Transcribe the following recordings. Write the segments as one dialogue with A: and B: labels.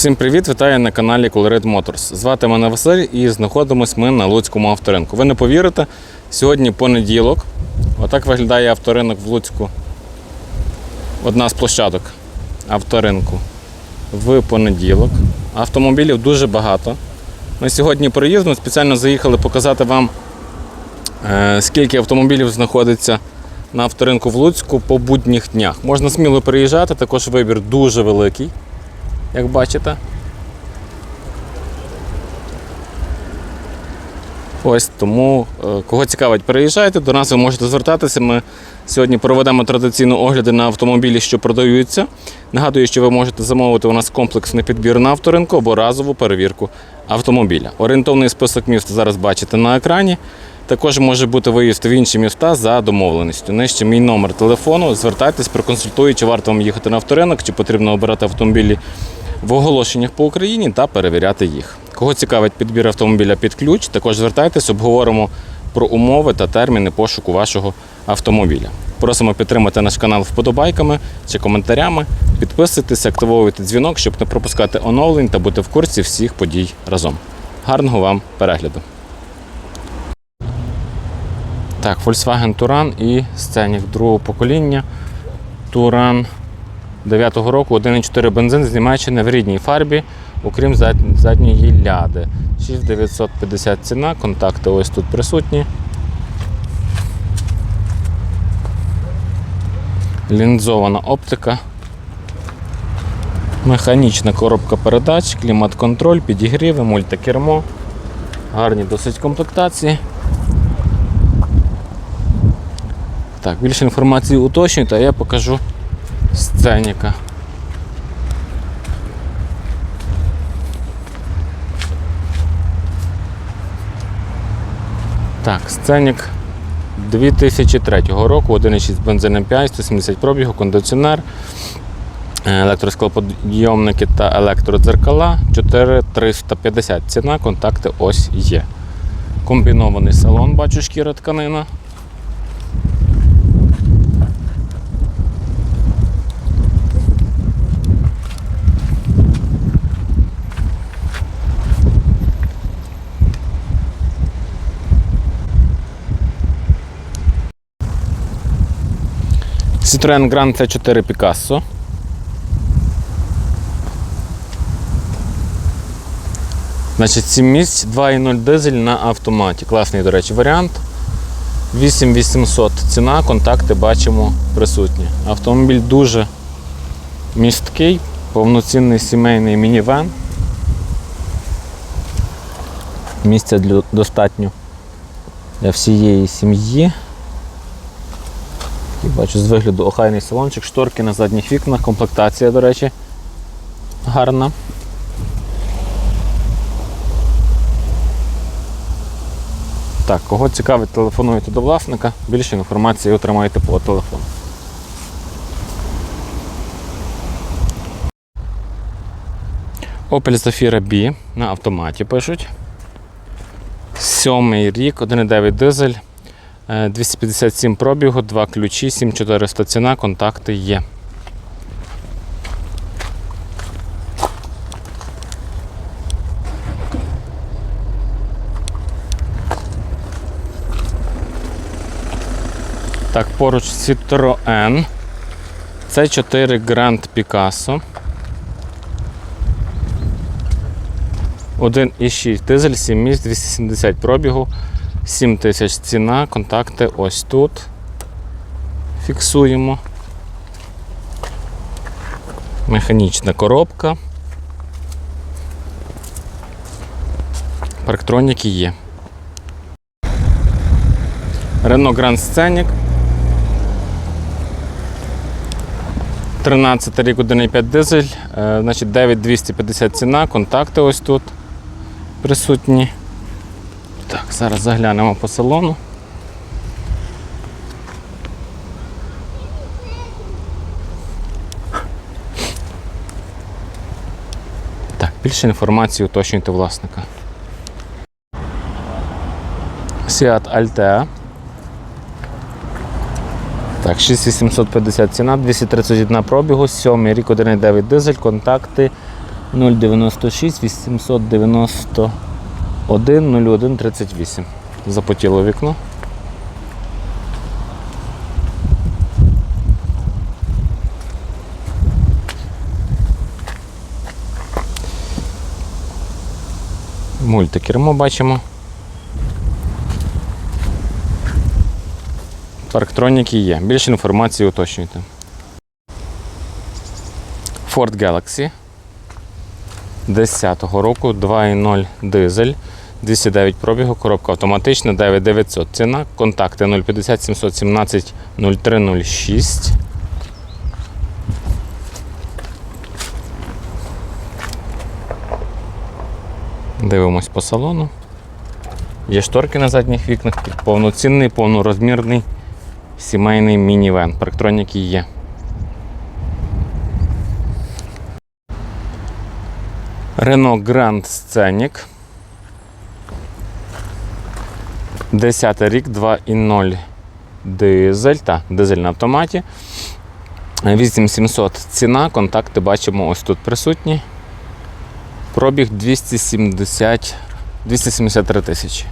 A: Всім привіт! Вітаю на каналі Colored Motors. Звати мене Василь і знаходимось ми на Луцькому авторинку. Ви не повірите, сьогодні понеділок. Отак виглядає авторинок в Луцьку. Одна з площадок авторинку в понеділок. Автомобілів дуже багато. Ми сьогодні приїздимо, спеціально заїхали показати вам, е, скільки автомобілів знаходиться на авторинку в Луцьку по будніх днях. Можна сміло приїжджати, також вибір дуже великий як бачите. Ось тому, е, кого цікавить, переїжджайте, до нас ви можете звертатися. Ми сьогодні проведемо традиційно огляди на автомобілі, що продаються. Нагадую, що ви можете замовити у нас комплексний підбір на авторинку або разову перевірку автомобіля. Орієнтовний список міст зараз бачите на екрані. Також може бути виїзд в інші міста за домовленістю. Нижче мій номер телефону. Звертайтесь, проконсультую, чи варто вам їхати на авторинок, чи потрібно обирати автомобілі в оголошеннях по Україні та перевіряти їх. Кого цікавить підбір автомобіля під ключ, також звертайтесь, обговоримо про умови та терміни пошуку вашого автомобіля. Просимо підтримати наш канал вподобайками чи коментарями. Підписуйтесь, активовуйте дзвінок, щоб не пропускати оновлень та бути в курсі всіх подій разом. Гарного вам перегляду! Так, Volkswagen Touran і Scenic другого покоління. Touran 9-го року 1,4 бензин з Німеччини в рідній фарбі, окрім задньої ляди. 6950 ціна, контакти ось тут присутні. Лінзована оптика. Механічна коробка передач, клімат-контроль, підігріви, мультикермо. Гарні досить комплектації. Так, більше інформації уточнюйте, а я покажу сценіка. Так, сценік 2003 року, 1,6 бензин М5, 170 пробігу, кондиціонер, е, електросклоподйомники та електродзеркала 4350 ціна, контакти ось є. Комбінований салон, бачу шкіра тканина. Citroen Grand C4 Picasso. Значить, 7 місць, 2,0 дизель на автоматі. Класний, до речі, варіант. 8800 ціна, контакти бачимо присутні. Автомобіль дуже місткий, повноцінний сімейний мінівен. Місця достатньо для всієї сім'ї. І бачу з вигляду охайний салончик, шторки на задніх вікнах, комплектація, до речі, гарна. Так, кого цікавить, телефонуйте до власника, більше інформації отримаєте по телефону. Opel Zafira B на автоматі пишуть. Сьомий рік, 1,9 дизель. Е, 257 пробігу, 2 ключі, 7400 ціна, контакти є. Так, поруч Citroën. Це 4 Grand Picasso. 1,6 дизель, 7 місць, 270 пробігу. 7 тисяч ціна, контакти ось тут. Фіксуємо. Механічна коробка. Парктроніки є. Renault Grand Scenic. 13 рік 1,5 дизель, е, значить 9250 ціна, контакти ось тут присутні. Зараз заглянемо по салону. Так, більше інформації уточнюйте власника. Seat Altea. Так, 6850 ціна, 231 пробігу, 7 рік 1,9 дизель, контакти 096 891 01 38. Запотіло вікно. Мультикермо бачимо. Парктроніки є. Більше інформації уточнюйте. Ford Galaxy 10-го року 2.0 дизель. 209 пробігу, коробка автоматична, 9900 ціна, контакти 050 717 0306. Дивимось по салону. Є шторки на задніх вікнах, повноцінний, повнорозмірний сімейний мінівен. Парктроніки є. Renault Grand Scenic. 10 рік, 2.0 дизель, та, дизель на автоматі. 8700 ціна, контакти бачимо ось тут присутні. Пробіг 270, 273 тисячі.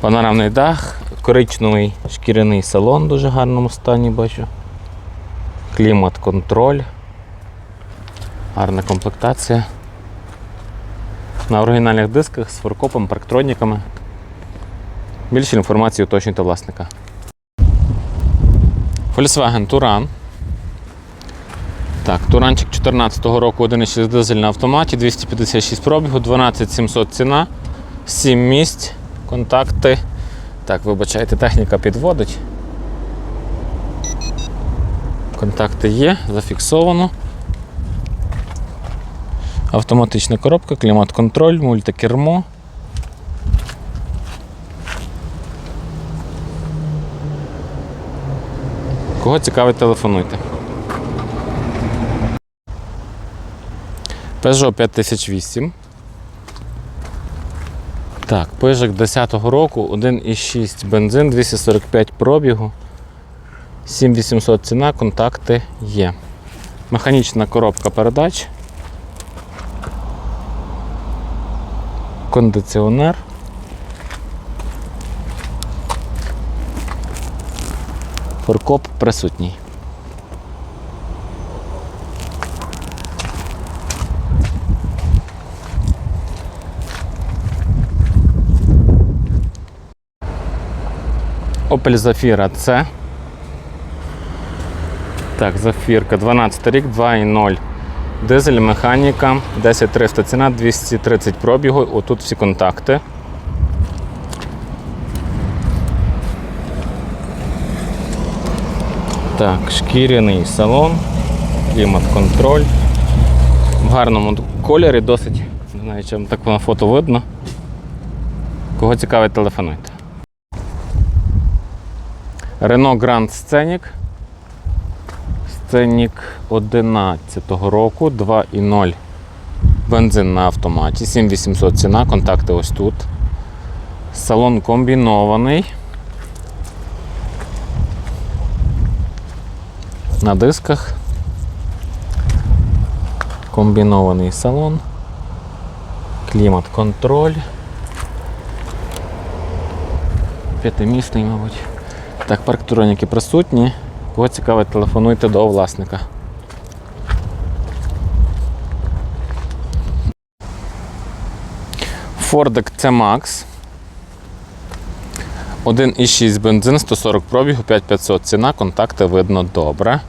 A: Панорамний дах, коричневий шкіряний салон в дуже гарному стані бачу. Клімат-контроль. Гарна комплектація. На оригінальних дисках з форкопом, парктроніками. Більше інформації уточнюйте власника. Volkswagen Touran. Так, Туранчик 14-го року 1,6 дизель на автоматі, 256 пробігу, 12700 ціна, 7 місць, контакти. Так, вибачайте, техніка підводить. Контакти є, зафіксовано. Автоматична коробка, клімат-контроль, мультикермо. Кого цікавить, телефонуйте. Peugeot 5008. Так, пижик 10-го року, 1,6 бензин, 245 пробігу, 7800 ціна, контакти є. Механічна коробка передач. Кондиціонер. Форкоп присутній. Opel Zafira C. Так, Зафірка 12 рік, 2.0. Дизель, механіка, 10300 ціна, 230 пробігу. Отут всі контакти. Так, шкіряний салон, клімат-контроль. В гарному кольорі досить. Не знаю, чи вам так на фото видно. Кого цікавить, телефонуйте. Renault Grand Scenic. Scenic 11 року, 2.0 бензин на автоматі, 7800 ціна, контакти ось тут. Салон комбінований. На дисках. Комбінований салон. Клімат-контроль. П'ятимісний, мабуть. Так, парктроніки присутні. Кого цікавить, телефонуйте до власника. Ford C-Max. 1,6 бензин, 140 пробігу, 5500 ціна, контакти видно добре.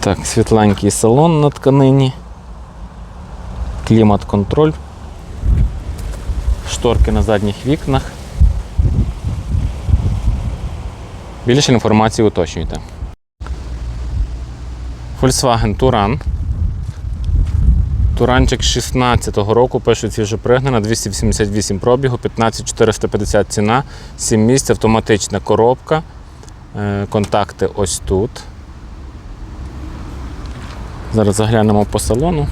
A: Так, світленький салон на тканині. Клімат-контроль. Шторки на задніх вікнах. Більше інформації уточнюйте. Volkswagen Touran. Туранчик 16-го року, пишуть свіжопригнана, 288 пробігу, 15450 ціна, 7 місць, автоматична коробка. Е, Контакти ось тут. Зараз заглянемо по салону.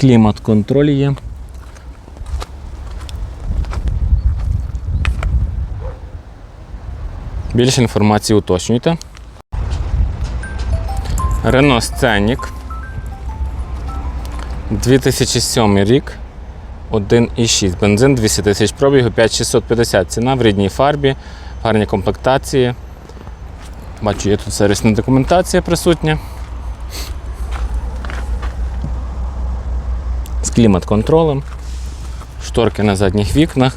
A: Клімат-контроль є. Більше інформації уточнюйте. Renault Scenic. 2007 рік. 1,6. Бензин 200 тисяч пробігу, 5650 ціна в рідній фарбі, гарні комплектації. Бачу, є тут сервісна документація присутня. З клімат-контролем, шторки на задніх вікнах.